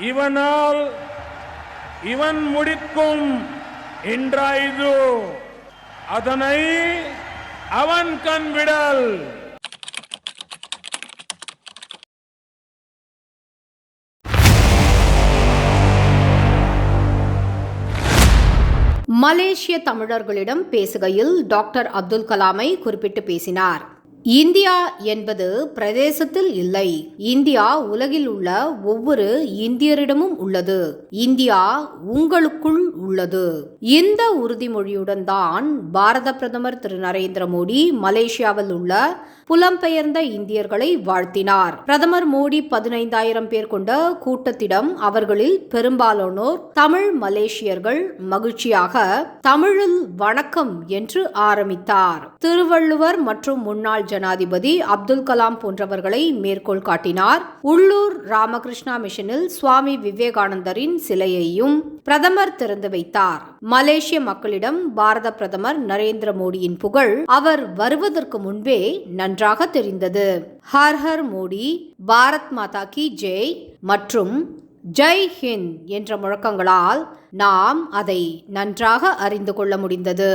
இவனால் இவன் முடிக்கும் என்றாய்து அதனை அவன் கண் விடல். மலேசிய தமிழர்களிடம் பேசுகையில் டாக்டர் அப்துல் கலாமை குறிப்பிட்டு பேசினார். இந்தியா என்பது பிரதேசத்தில் இல்லை. இந்தியா உலகில் உள்ள ஒவ்வொரு இந்தியரிடமும் உள்ளது. இந்தியா உங்களுக்குள் உள்ளது. இந்த உறுதிமொழியுடன் தான் பாரத பிரதமர் திரு நரேந்திர மோடி மலேசியாவில் உள்ள புலம்பெயர்ந்த இந்தியர்களை வாழ்த்தினார். பிரதமர் மோடி பதினைந்தாயிரம் பேர் கொண்ட கூட்டத்திடம் அவர்களில் பெரும்பாலானோர் தமிழ் மலேசியர்கள் மகிழ்ச்சியாக தமிழில் வணக்கம் என்று ஆரம்பித்தார். திருவள்ளுவர் மற்றும் முன்னாள் ஜனாதிபதி அப்துல் கலாம் போன்றவர்களை மேற்கோள் காட்டினார். உள்ளூர் ராமகிருஷ்ணா மிஷனில் சுவாமி விவேகானந்தரின் சிலையையும் பிரதமர் திறந்து வைத்தார். மலேசிய மக்களிடம் பாரத பிரதமர் நரேந்திர மோடியின் புகழ் அவர் வருவதற்கு முன்பே நன்றாக தெரிந்தது. ஹர் ஹர் மோடி பாரத் மாதா கி ஜெய் மற்றும் ஜெய் ஹிந்த் என்ற முழக்கங்களால் நாம் அதை நன்றாக அறிந்து கொள்ள முடிந்தது.